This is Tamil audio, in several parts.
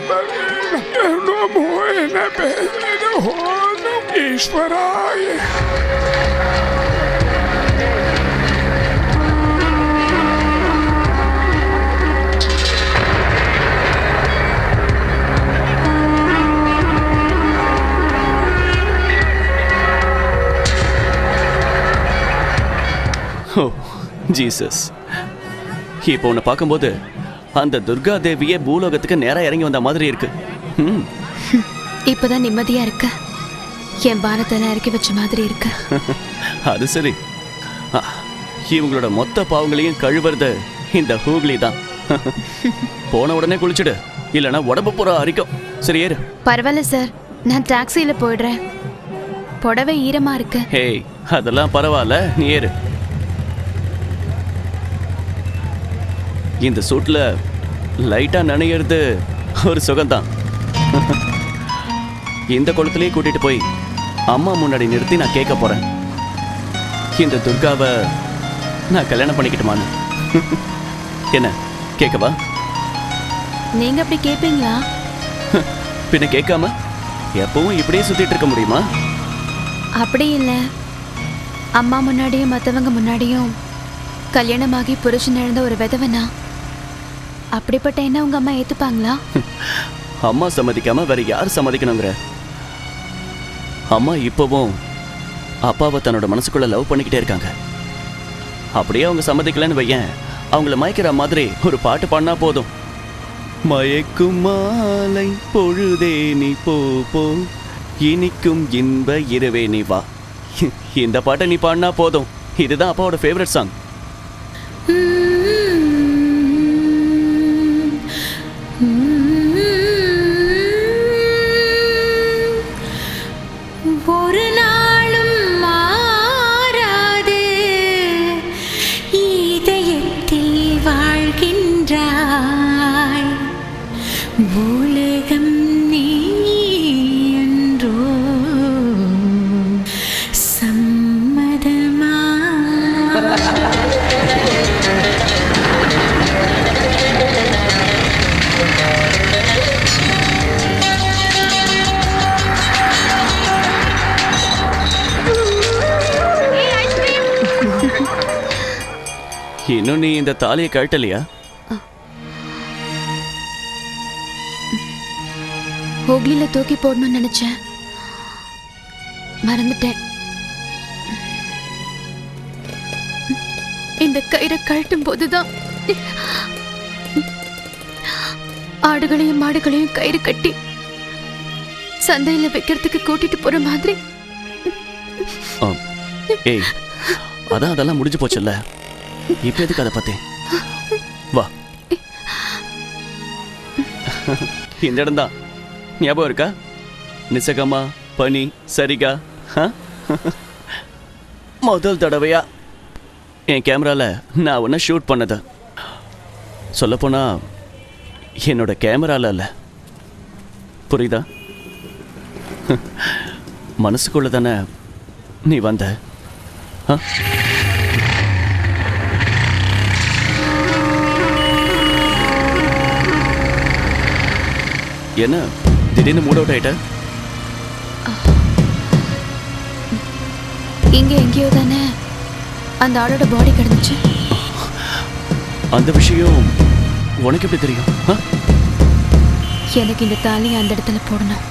Maikungo Sabarina Namo Ena Bedena Honam Ishvaraya ஓ ஜீசஸ் இப்போ உன்னை பார்க்கும்போது அந்த துர்கா தேவியே பூலோகத்துக்கு நேரா இறங்கி வந்த மாதிரி இருக்கு. இப்பதான் நிம்மதியா இருக்க. என் பாரத்தெல்லாம் இறக்கி வச்ச மாதிரி இருக்கு. அது சரி. இவங்களோட மொத்த பாவங்களையும் கழுவுறது இந்த ஹூக்லி தான். போன உடனே குளிச்சுடு. இல்லைன்னா உடம்பு பூரா அரிக்கும். சரி ஏறு. பரவாயில்ல சார். நான் டாக்ஸியில போயிடுறேன். புடவை ஈரமா இருக்கு. ஹேய் அதெல்லாம் பரவாயில்ல. நீ ஏறு. இந்த சூட்ல லைட்டா நனையிறது ஒரு சுகம்தான். இந்த குளத்திலேயே கூட்டிட்டு போய் அம்மா முன்னாடி நிறுத்தி நான் கேட்க போறேன். இந்த துர்காவை நான் கல்யாணம் பண்ணிக்கிட்டுமான்னு. என்ன கேட்கவா? நீங்க அப்படி கேப்பீங்களா? பின்ன கேட்காம எப்பவும் இப்படியே சுத்திட்டு இருக்க முடியுமா? அப்படி இல்ல. அம்மா முன்னாடியும் மத்தவங்க முன்னாடியும் கல்யாணமாகி புருஷன் இழந்த ஒரு விதவனா? அப்படிப்பட்ட என்ன உங்க அம்மா ஏத்துப்பாங்களா? அம்மா சம்மதிக்காம வேற யார் சம்மதிக்கணுங்கிற? அம்மா இப்பவும் அப்பாவை தன்னோட மனசுக்குள்ள லவ் பண்ணிக்கிட்டே இருக்காங்க. அப்படியே அவங்க சம்மதிக்கலன்னு வையேன் அவங்கள மயக்கிற மாதிரி ஒரு பாட்டு பாடினா போதும். மயக்கும் மாலை பொழுதே நீ போ போ. இனிக்கும் இன்ப இரவே நீ வா. இந்த பாட்டை நீ பாடினா போதும். இதுதான் அப்பாவோட ஃபேவரட் சாங் இன்னும் நீ இந்த தாலியை கழட்டலையா ஹோக்லில தூக்கி போடணும்னு நினைச்சேன் மறந்துட்டேன் இந்த கயிறை கழட்டும் போதுதான் ஆடுகளையும் மாடுகளையும் கயிறு கட்டி சந்தையில வைக்கிறதுக்கு கூட்டிட்டு போற மாதிரி அதான் அதெல்லாம் முடிஞ்சு போச்சுல்ல இப்ப எதுக்கு அதை பார்த்தேன் வா. இந்த இடம்தான் ஞாபகம் இருக்கா? நிசகமா பனி சரிகா முதல் தடவையா? என் கேமரால நான் ஒன்றை ஷூட் பண்ணது. சொல்லப்போனால் என்னோட கேமராவில் இல்லை புரியுதா? மனசுக்குள்ள தானே நீ வந்த? ஆ? என்ன? திடீர்னு மூட் அவுட் ஆயிட்ட? இங்க எங்கேயோ தானே? அந்த ஆளோட பாடி கிடந்துச்சு. அந்த விஷயம் உனக்கு எப்படி தெரியும்? எனக்கு இந்த தாலியை அந்த இடத்துல போடணும்.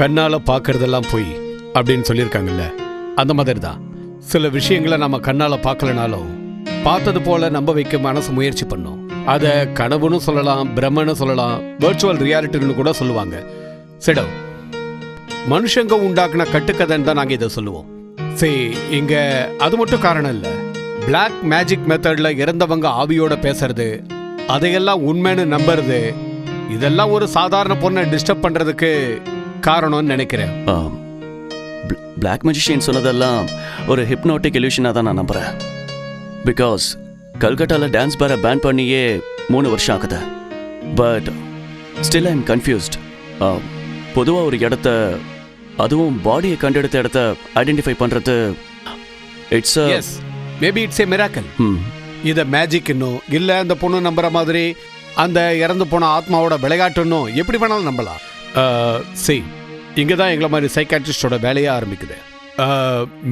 கண்ணால் பார்க்கறதெல்லாம் பொய் அப்படின்னு சொல்லியிருக்காங்கல்ல. அந்த மாதிரி தான் சில விஷயங்களை நம்ம கண்ணால் பார்க்கலனாலும் பார்த்தது போல நம்ப வைக்க மனசு முயற்சி பண்ணும். அதை கனவுன்னு சொல்லலாம் பிரம்மன்னு சொல்லலாம் வேர்ச்சுவல் ரியாலிட்டின்னு கூட சொல்லுவாங்க. சிடம் மனுஷங்க உண்டாக்குன கட்டுக்கதைன்னு தான் நாங்கள் இதை சொல்லுவோம். சரி இங்கே அது மட்டும் காரணம் இல்லை. பிளாக் மேஜிக் மெத்தடில் இறந்தவங்க ஆவியோட பேசுறது அதையெல்லாம் உண்மைன்னு நம்புறது இதெல்லாம் ஒரு சாதாரண பொண்ணை டிஸ்டர்ப் பண்ணுறதுக்கு காரணம்னு நினைக்கிறேன். பிளாக் magician சொன்னதெல்லாம் ஒரு ஹிப்னோட்டிக் illusion-ஆ தான் நான் நம்புறேன். பிகாஸ் கல்கட்டாவில் டான்ஸ் பாரை பேன் பண்ணியே மூணு வருஷம் ஆகுது. பட் ஸ்டில் ஐம் கன்ஃபியூஸ்ட் பொதுவாக ஒரு இடத்த அதுவும் பாடியை கண்டெடுத்த இடத்த ஐடென்டிஃபை பண்ணுறது it's as maybe it's a miracle இத மேஜிக் இன்னும் இல்ல அந்த பொண்ணு நம்புற மாதிரி அந்த இறந்து போன ஆத்மாவோட விளையாட்டுன்னும் எப்படி வேணாலும் நம்பலாம். சரி இங்க தான் எங்களை மாதிரி சைக்காட்ரிஸ்டோட வேலையே ஆரம்பிக்குது.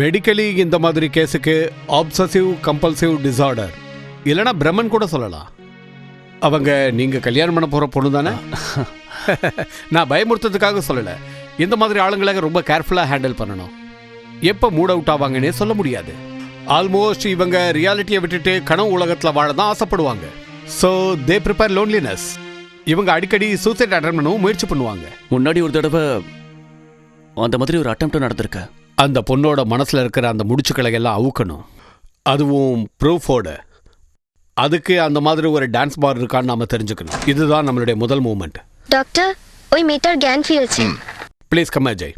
மெடிக்கலி இந்த மாதிரி கேஸுக்கு ஆப்சசிவ் கம்பல்சிவ் டிசார்டர் இல்லைன்னா பிரம்மன் கூட சொல்லலாம். அவங்க நீங்க கல்யாணம் பண்ண போற பொண்ணு தானே? நான் பயமுறுத்ததுக்காக சொல்லல. இந்த மாதிரி ஆளுங்களை ரொம்ப கேர்ஃபுல்லா ஹேண்டில் பண்ணணும். எப்போ மூட் அவுட் ஆவாங்கன்னே சொல்ல முடியாது. ஆல்மோஸ்ட் இவங்க ரியாலிட்டியை விட்டுட்டு கனவு உலகத்துல வாழ தான் ஆசைப்படுவாங்க. ஸோ தே ப்ரிப்பேர் லோன்லினஸ் இவங்க அடிக்கடி சூசைட் அட்டன் பண்ணவும் முயற்சி பண்ணுவாங்க. முன்னாடி ஒரு தடவை அந்த மாதிரி ஒரு அட்டம் நடந்திருக்க. அந்த பொண்ணோட மனசில் இருக்கிற அந்த முடிச்சுக்களை எல்லாம் அவுக்கணும். அதுவும் ப்ரூஃபோட. அதுக்கு அந்த மாதிரி ஒரு டான்ஸ் பார் இருக்கான்னு நாம தெரிஞ்சுக்கணும். இதுதான் நம்மளுடைய முதல் moment doctor why meter can feels please come Ajay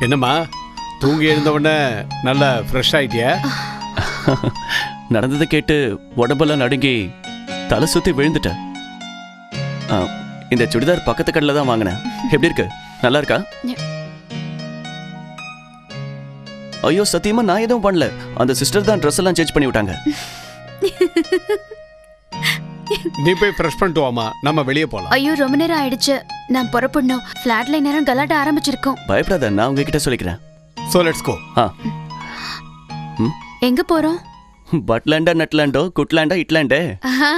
என்னம்மா? தூங்கி எழுந்தவொடனே நல்லா ஃப்ரெஷ் ஆயிட்டியா? நடந்ததை கேட்டு உடம்பெல்லாம் நடுங்கி தலை சுத்தி விழுந்துட்டேன் ஆ, இந்த சுடிதார் பக்கத்து கடையில் தான் வாங்கினேன். எப்படி இருக்கு? நல்லா இருக்கா? ஐயோ சத்தியமா நான் எதுவும் பண்ணல. அந்த சிஸ்டர் தான் ட்ரெஸ் எல்லாம் சேஞ்ச் பண்ணி விட்டாங்க. நீ போய் ஃப்ரெஷ் பண்ணிட்டு வாமா நம்ம வெளியே போலாம். ஐயோ ரொம்ப நேரம் ஆயிடுச்சு. நான் புறப்படணும். ஃப்ளாட்ல நேரம் கலாட்ட ஆரம்பிச்சிருக்கோம். பயப்படாத நான் உங்ககிட்ட சொல்லிக்கிறேன். So let's go ah. எங்க போறோம்? பட்லாண்டா நட்லாண்டோ குட்லாண்டா இட்லாண்டே ஆஹா,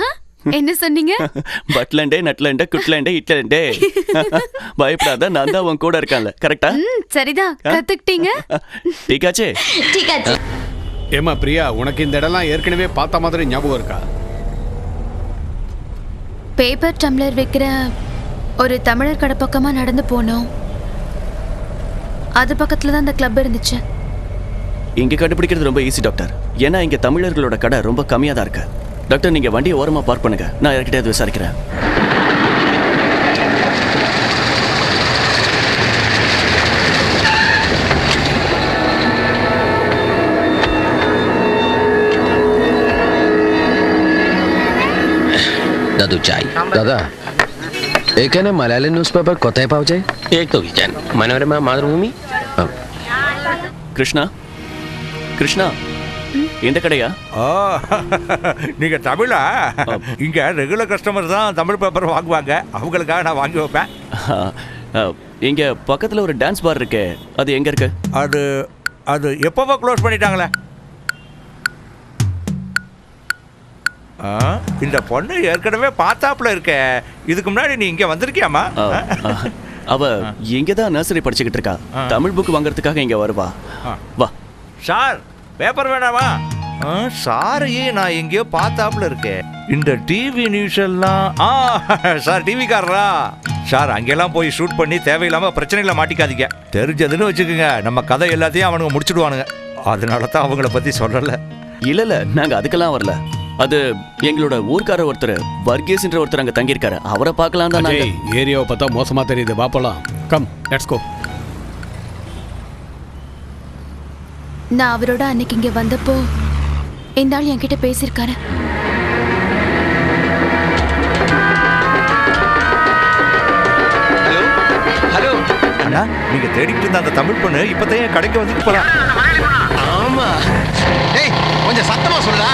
என்ன சொன்னீங்க? பட்லண்டே நட்லண்டே குட்லண்டே இட்லண்டே. பயப்படாத நான் தான் உன் கூட இருக்கான்ல. கரெக்டா சரிதான். கத்துக்கிட்டீங்க. டீக்காச்சே? டீக்காச்சே. ஏமா பிரியா உனக்கு இந்த இடம்லாம் ஏற்கனவே பார்த்த மாதிரி ஞாபகம் இருக்கா? பேப்பர் டம்ளர் வைக்கிற ஒரு தமிழர் கடை பக்கமாக நடந்து போனோம். அது பக்கத்தில் தான் அந்த கிளப் இருந்துச்சு. இங்கே கண்டுபிடிக்கிறது ரொம்ப ஈஸி டாக்டர் ஏன்னா இங்கே தமிழர்களோட கடை ரொம்ப கம்மியாக தான் இருக்குது டாக்டர் நீங்கள் வண்டியை ஓரமாக பார்க் பண்ணுங்கள் நான் யார்கிட்ட அது விசாரிக்கிறேன் দাদু চাই দাদা এখানে মালায়ালি নিউজ পেপার কোথায় পাওয়া যায় এই তো কিচেন মনোরমা মাতৃভূমি কৃষ্ণা কৃষ্ণা இந்த கடையா? நீங்க தமிழா? இங்க ரெகுலர் கஸ்டமர் தான் தமிழ் பேப்பர் வாங்குவாங்க. அவங்களுக்காக நான் வாங்கி வைப்பேன். இங்க பக்கத்துல ஒரு டான்ஸ் பார் இருக்கே. அது எங்க இருக்கு? அது அது எப்போவோ க்ளோஸ் பண்ணிட்டாங்களே. ஆ, இந்த பொண்ணு ஏற்கனவே பார்த்தாப்புல இருக்கே. இதுக்கு முன்னாடி நீ இங்க வந்திருக்கியாமா அவ இங்க தான் நர்சரி படிச்சுக்கிட்டு இருக்கா. தமிழ் புக் வாங்குறதுக்காக இங்க வருவா. வா. சார் பேப்பர் வேணாமா ஆ, சாரையே நான் எங்கேயோ பார்த்தாப்புல இருக்கேன். இந்த டிவி நியூஸ் எல்லாம் ஆ சார் டிவிக்காரரா சார் அங்கெல்லாம் போய் ஷூட் பண்ணி தேவையில்லாம பிரச்சனைகளை மாட்டிக்காதீங்க. தெரிஞ்சதுன்னு வச்சுக்கோங்க நம்ம கதை எல்லாத்தையும் அவனுங்க முடிச்சிடுவானுங்க. அதனால தான் அவங்கள பத்தி சொல்லல. இல்ல இல்ல நாங்க அதுக்கெல்லாம் வரல. அது எங்களோட ஊர்க்கார ஒருத்தர் வர்கீஸ்ன்ற ஒருத்தர் அங்க தங்கியிருக்காரு. அவரை பார்க்கலாம் தான் ஏரியாவை பார்த்தா மோசமா தெரியுது. வா போலாம். கம் லெட்ஸ் கோ நான் அவரோட அன்னைக்கு இங்கே வந்தப்போ இந்தாள் என்கிட்ட பேசியிருக்காரு. ஹலோ? அண்ணா நீங்க தேடிட்டு இருந்த அந்த தமிழ் பொண்ணு இப்பதான் என் கடைக்கு வந்துட்டு போலாம் ஆமா. டேய் கொஞ்சம் சத்தமா சொல்ல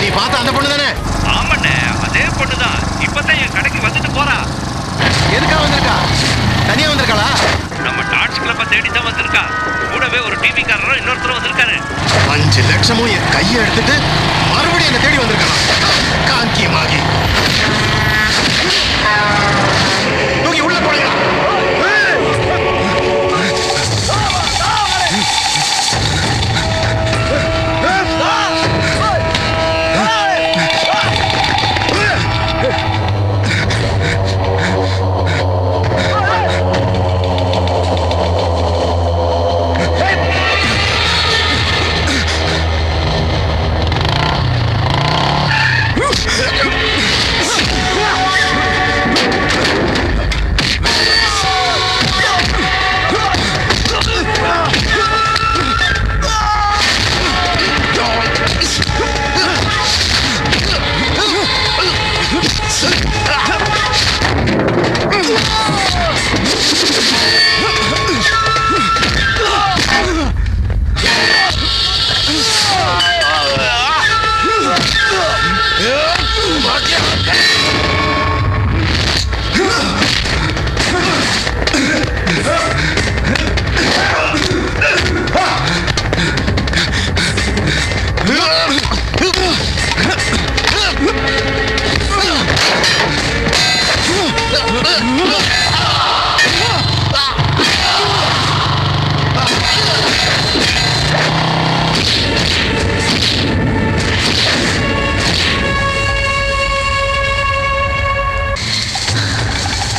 நீ பார்த்த அந்த பொண்ணு தானே ஆமாண்ணே அதே பொண்ணு தான் இப்பதான் என் கடைக்கு வந்துட்டு போறா. எதுக்காக வந்திருக்கா? தனியா வந்திருக்காளா? நம்ம டான்ஸ் தேடி தான் வந்திருக்கா. கூடவே ஒரு டிவிக்காரரும் இன்னொருத்தரும் வந்திருக்காரு. அஞ்சு லட்சமும் என் கையை எடுத்துட்டு மறுபடியும் என்னை தேடி வந்திருக்கான். காங்கியமாகி. Ah!